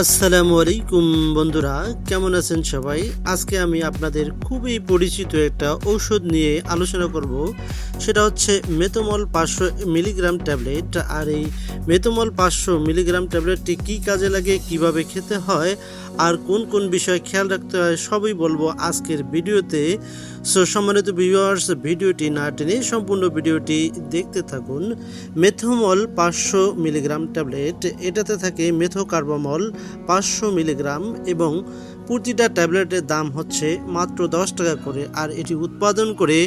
আসসালামু আলাইকুম বন্ধুরা, কেমন আছেন সবাই? আজকে আমি আপনাদের খুবই পরিচিত একটা ঔষধ নিয়ে আলোচনা করব। সেটা হচ্ছে মেথোমল পাঁচশো মিলিগ্রাম ট্যাবলেট। আর এই মেথোমল পাঁচশো মিলিগ্রাম ট্যাবলেটটি কী কাজে লাগে, কীভাবে খেতে হয়, আর কোন কোন বিষয় খেয়াল রাখতে হয়, সবই বলব আজকের ভিডিওতে। সো, সম্মানিত ভিউয়ার্স ভিডিওটি না টেনে সম্পূর্ণ ভিডিওটি দেখতে থাকুন। মেথোমল পাঁচশো মিলিগ্রাম ট্যাবলেট, এটাতে থাকে মেথোকার্বামল পাঁচশো মিলিগ্রাম এবং প্রতিটা ট্যাবলেটের দাম হচ্ছে মাত্র দশ টাকা করে আর এটি উৎপাদন করে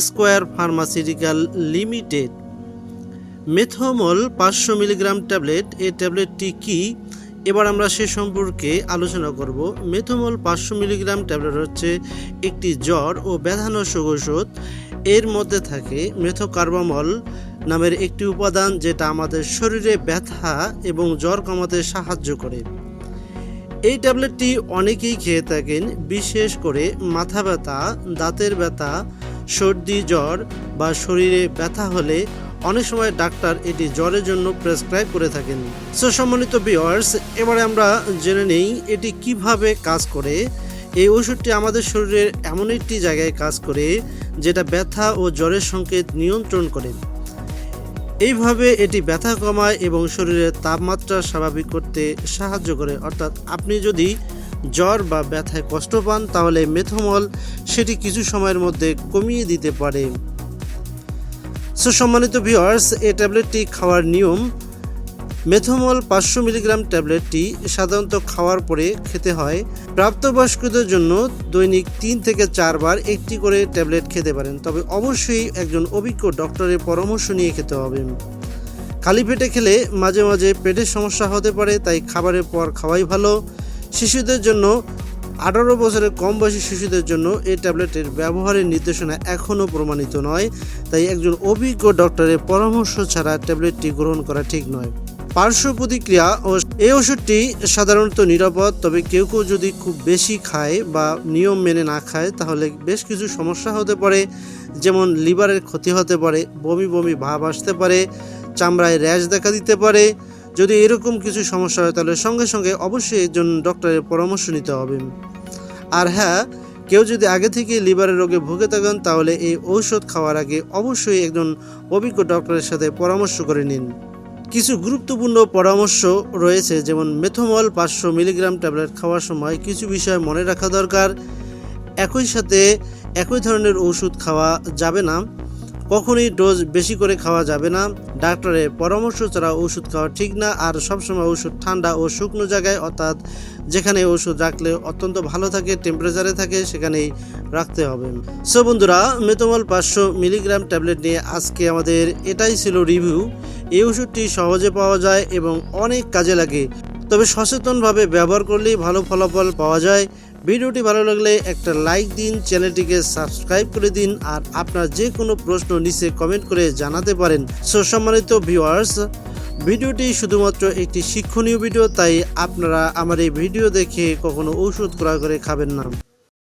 স্কোয়ার ফার্মাসিউটিক্যাল লিমিটেড। মেথোমল পাঁচশো মিলিগ্রাম ট্যাবলেট, এই ট্যাবলেটটি কি? এবার আমরা সে সম্পর্কে আলোচনা করব। মেথোমল পাঁচশো মিলিগ্রাম ট্যাবলেট হচ্ছে একটি জ্বর ও ব্যথানাশক ঔষধ। এর মধ্যে থাকে মেথোকার্বামল নামের একটি উপাদান যেটা আমাদের শরীরে ব্যথা এবং জ্বর কমাতে সাহায্য করে। এই ট্যাবলেটটি অনেকেই খেয়ে থাকেন, বিশেষ করে মাথা ব্যথা, দাঁতের ব্যথা, সর্দি, জ্বর বা শরীরে ব্যথা হলে অনেক সময় ডাক্তার এটি জ্বরের জন্য প্রেসক্রাইব করে থাকেন। সো সম্মানিত এবারে আমরা জেনে নেই এটি কীভাবে কাজ করে। এই ওষুধটি আমাদের শরীরের এমন একটি জায়গায় কাজ করে যেটা ব্যথা ও জ্বরের সংকেত নিয়ন্ত্রণ করে। এইভাবে এটি ব্যথা কমায় এবং শরীরের তাপমাত্রা স্বাভাবিক করতে সাহায্য করে। অর্থাৎ আপনি যদি জ্বর বা ব্যথায় কষ্ট পান, তাহলে মেথমল সেটি কিছু সময়ের মধ্যে কমিয়ে দিতে পারে। সো সম্মানিত ভিউয়ার্স, এই ট্যাবলেটটি খাওয়ার নিয়ম মেথমল পাঁচশো মিলিগ্রাম ট্যাবলেটটি সাধারণত খাওয়ার পরে খেতে হয়। প্রাপ্তবয়স্কদের জন্য দৈনিক তিন থেকে চারবার একটি করে ট্যাবলেট খেতে পারেন। তবে অবশ্যই একজন অভিজ্ঞ ডক্টরের পরামর্শ নিয়ে খেতে হবে। খালি পেটে খেলে মাঝে মাঝে পেটের সমস্যা হতে পারে, তাই খাবারের পর খাওয়াই ভালো। শিশুদের জন্য, আঠারো বছরের কম বয়সী শিশুদের জন্য এই ট্যাবলেটের ব্যবহারের নির্দেশনা এখনও প্রমাণিত নয়, তাই একজন অভিজ্ঞ ডক্টরের পরামর্শ ছাড়া ট্যাবলেটটি গ্রহণ করা ঠিক নয়। পার্শ্ব প্রতিক্রিয়া ও এই ওষুধটি সাধারণত নিরাপদ, তবে কেউ কেউ যদি খুব বেশি খায় বা নিয়ম মেনে না খায়, তাহলে বেশ কিছু সমস্যা হতে পারে। যেমন লিভারের ক্ষতি হতে পারে, বমি বমি ভাব আসতে পারে, চামড়ায় র্যাশ দেখা দিতে পারে। যদি এরকম কিছু সমস্যা হয়, তাহলে সঙ্গে সঙ্গে অবশ্যই একজন ডক্টরের পরামর্শ নিতে হবে। আর হ্যাঁ কেউ যদি আগে থেকে লিভারের রোগে ভুগে থাকেন, তাহলে এই ঔষধ খাওয়ার আগে অবশ্যই একজন অভিজ্ঞ ডক্টরের সাথে পরামর্শ করে নিন। কিছু গুরুত্বপূর্ণ পরামর্শ রয়েছে, যেমন মেথোমল পাঁচশো মিলিগ্রাম ট্যাবলেট খাওয়ার সময় কিছু বিষয় মনে রাখা দরকার। একই সাথে একই ধরনের ওষুধ খাওয়া যাবে না, কখনোই ডোজ বেশি করে খাওয়া যাবে না। ডাক্তারের পরামর্শ ছাড়া ওষুধ খাওয়া ঠিক না, আর সবসময় ওষুধ ঠান্ডা ও শুকনো জায়গায়, অর্থাৎ যেখানে ওষুধ রাখলে অত্যন্ত ভালো থাকে টেম্পারেচারে থাকে, সেখানেই রাখতে হবে। সো বন্ধুরা মেথোমল পাঁচশো মিলিগ্রাম ট্যাবলেট নিয়ে আজকে আমাদের এটাই ছিল রিভিউ এই ওষুধটি সহজে পাওয়া যায় এবং অনেক কাজে লাগে। তবে সচেতনভাবে ব্যবহার করলেই ভালো ফলাফল পাওয়া যায়। ভিডিওটি ভালো লাগলে একটা লাইক দিন, চ্যানেলটিকে সাবস্ক্রাইব করে দিন আর আপনার যে কোনো প্রশ্ন নিচে কমেন্ট করে জানাতে পারেন। সো, সম্মানিত ভিউয়ার্স, ভিডিওটি শুধুমাত্র একটি শিক্ষণীয় ভিডিও, তাই আপনারা আমার এই ভিডিও দেখে কখনো ঔষধ ক্রয় করে খাবেন না।